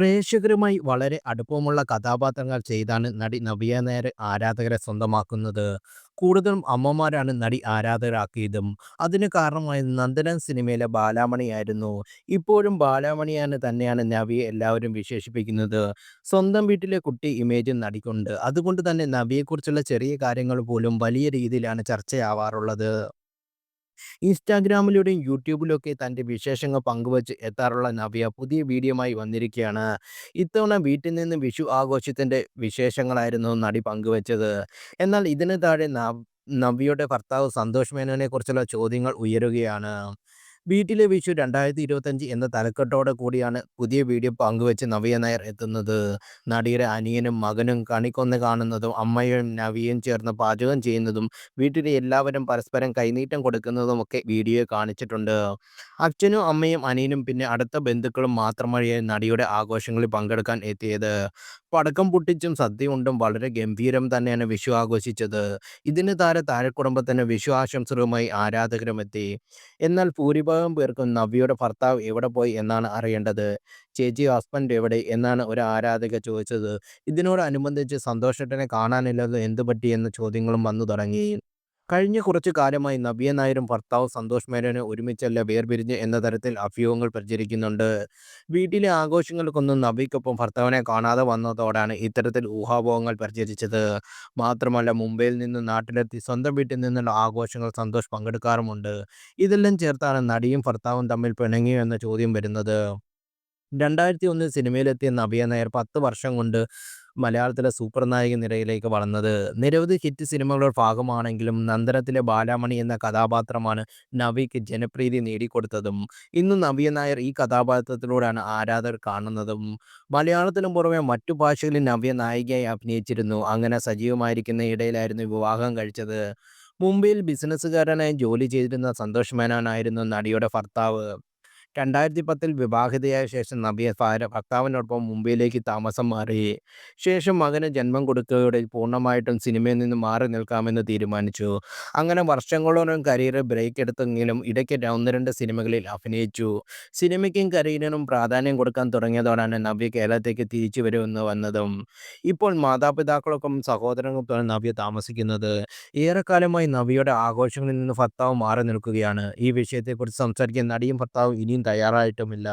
പ്രേക്ഷകരുമായി വളരെ അടുപ്പമുള്ള കഥാപാത്രങ്ങൾ ചെയ്താണ് നടി നവ്യ നായർ ആരാധകരെ സ്വന്തമാക്കുന്നത്. കൂടുതലും അമ്മമാരാണ് നടി ആരാധകരാക്കിയതും. അതിന് കാരണമായത് നന്ദനൻ സിനിമയിലെ ബാലാമണിയായിരുന്നു. ഇപ്പോഴും ബാലാമണിയാണ് തന്നെയാണ് നവിയെ എല്ലാവരും വിശേഷിപ്പിക്കുന്നത്. സ്വന്തം വീട്ടിലെ കുട്ടി ഇമേജും നടിക്കുണ്ട്. അതുകൊണ്ട് തന്നെ നവിയെക്കുറിച്ചുള്ള ചെറിയ കാര്യങ്ങൾ പോലും വലിയ രീതിയിലാണ് ചർച്ചയാവാറുള്ളത്. ഇൻസ്റ്റാഗ്രാമിലൂടെയും യൂട്യൂബിലൊക്കെ തന്റെ വിശേഷങ്ങൾ പങ്കുവച്ച് എത്താറുള്ള നവ്യ പുതിയ വീഡിയോമായി വന്നിരിക്കുകയാണ്. ഇത്തവണ വീട്ടിൽ നിന്ന് വിഷു ആഘോഷത്തിന്റെ വിശേഷങ്ങളായിരുന്നു നടി പങ്കുവച്ചത്. എന്നാൽ ഇതിന് താഴെ നവ്യയുടെ ഭർത്താവ് സന്തോഷ് മേനോനെക്കുറിച്ചുള്ള ചോദ്യങ്ങൾ ഉയരുകയാണ്. വീട്ടിലെ വിഷു 2025 എന്ന തലക്കെട്ടോടെ കൂടിയാണ് പുതിയ വീഡിയോ പങ്കുവെച്ച് നവ്യ നായർ എത്തുന്നത്. നടിയുടെ അനിയനും മകനും കണിക്കൊന്ന് കാണുന്നതും അമ്മയും നവിയും ചേർന്ന് പാചകം ചെയ്യുന്നതും വീട്ടിലെ എല്ലാവരും പരസ്പരം കൈനീട്ടം കൊടുക്കുന്നതുമൊക്കെ വീഡിയോ കാണിച്ചിട്ടുണ്ട്. അച്ഛനും അമ്മയും അനിയനും പിന്നെ അടുത്ത ബന്ധുക്കളും മാത്രമായി നടിയുടെ ആഘോഷങ്ങളിൽ പങ്കെടുക്കാൻ എത്തിയത്. പടക്കം പൊട്ടിച്ചും സദ്യ ഉണ്ടും വളരെ ഗംഭീരം തന്നെയാണ് വിഷു ആഘോഷിച്ചത്. ഇതിന് താഴെ താരക്കുടുംബത്തിന് വിഷു ആശംസകളുമായി ആരാധകരും എത്തി. എന്നാൽ ഭൂരിഭാഗം പേർക്കും നവ്യയുടെ ഭർത്താവ് എവിടെ പോയി എന്നാണ് അറിയേണ്ടത്. ചേച്ചി ഹസ്ബൻഡ് എവിടെ എന്നാണ് ഒരു ആരാധക ചോദിച്ചത്. ഇതിനോടനുബന്ധിച്ച് സന്തോഷേട്ടനെ കാണാനില്ലല്ലോ എന്തുപറ്റി എന്ന ചോദ്യങ്ങളും വന്നു തുടങ്ങി. കഴിഞ്ഞ കുറച്ച് കാലമായി നബിയ നായരും ഭർത്താവ് സന്തോഷ് മേനോന് ഒരുമിച്ചല്ല വേർപിരിഞ്ഞ് എന്ന തരത്തിൽ അഭ്യൂഹങ്ങൾ പ്രചരിക്കുന്നുണ്ട്. വീട്ടിലെ ആഘോഷങ്ങൾക്കൊന്നും നബിക്കൊപ്പം ഭർത്താവിനെ കാണാതെ വന്നതോടാണ് ഇത്തരത്തിൽ ഊഹാപോഹങ്ങൾ പ്രചരിച്ചത്. മാത്രമല്ല മുംബൈയിൽ നിന്ന് നാട്ടിലെത്തി സ്വന്തം വീട്ടിൽ നിന്നുള്ള ആഘോഷങ്ങൾ സന്തോഷ് പങ്കെടുക്കാറുമുണ്ട്. ഇതെല്ലാം ചേർത്താണ് നടിയും ഭർത്താവും തമ്മിൽ പിണങ്ങിയോ എന്ന ചോദ്യം വരുന്നത്. രണ്ടായിരത്തി ഒന്നിൽ സിനിമയിലെത്തിയ നബിയ നായർ പത്ത് വർഷം കൊണ്ട് മലയാളത്തിലെ സൂപ്പർ നായിക നിരയിലേക്ക് വളർന്നത്. നിരവധി ഹിറ്റ് സിനിമകളുടെ ഭാഗമാണെങ്കിലും നന്ദനത്തിലെ ബാലാമണി എന്ന കഥാപാത്രമാണ് നവിക്ക് ജനപ്രീതി നേടിക്കൊടുത്തതും. ഇന്ന് നവ്യ നായർ ഈ കഥാപാത്രത്തിലൂടെയാണ് ആരാധകർ കാണുന്നതും. മലയാളത്തിലും പുറമെ മറ്റു ഭാഷകളിൽ നവ്യ നായികയായി അഭിനയിച്ചിരുന്നു. അങ്ങനെ സജീവമായിരിക്കുന്ന ഇടയിലായിരുന്നു വിവാഹം കഴിച്ചത്. മുംബൈയിൽ ബിസിനസ്സുകാരനായി ജോലി ചെയ്തിരുന്ന സന്തോഷ് മേനോനായിരുന്നു നടിയുടെ ഭർത്താവ്. 2010 പത്തിൽ വിവാഹിതയായ ശേഷം നബിയ ഭാര്യ ഭർത്താവിനോടൊപ്പം മുംബൈയിലേക്ക് താമസം മാറി. ശേഷം മകന് ജന്മം കൊടുക്കുകയോടെ പൂർണമായിട്ടും സിനിമയിൽ നിന്ന് മാറി നിൽക്കാമെന്ന് തീരുമാനിച്ചു. അങ്ങനെ വർഷങ്ങളോളം കരിയർ ബ്രേക്ക് എടുത്തെങ്കിലും ഇടയ്ക്ക് ഒന്ന് രണ്ട് സിനിമകളിൽ അഭിനയിച്ചു. സിനിമയ്ക്കും കരിയറിനും പ്രാധാന്യം കൊടുക്കാൻ തുടങ്ങിയതോടെയാണ് നവ്യ തിരിച്ചു വരുമെന്ന് വന്നതും. ഇപ്പോൾ മാതാപിതാക്കൾക്കും സഹോദരങ്ങൾക്കും നവ്യ താമസിക്കുന്നത്. ഏറെക്കാലമായി നവ്യയുടെ ആഘോഷങ്ങളിൽ നിന്ന് ഭർത്താവ് മാറി നിൽക്കുകയാണ്. ഈ വിഷയത്തെക്കുറിച്ച് സംസാരിക്കാൻ നടിയും ഭർത്താവും ഇനിയും തയ്യാറായിട്ടുമില്ല.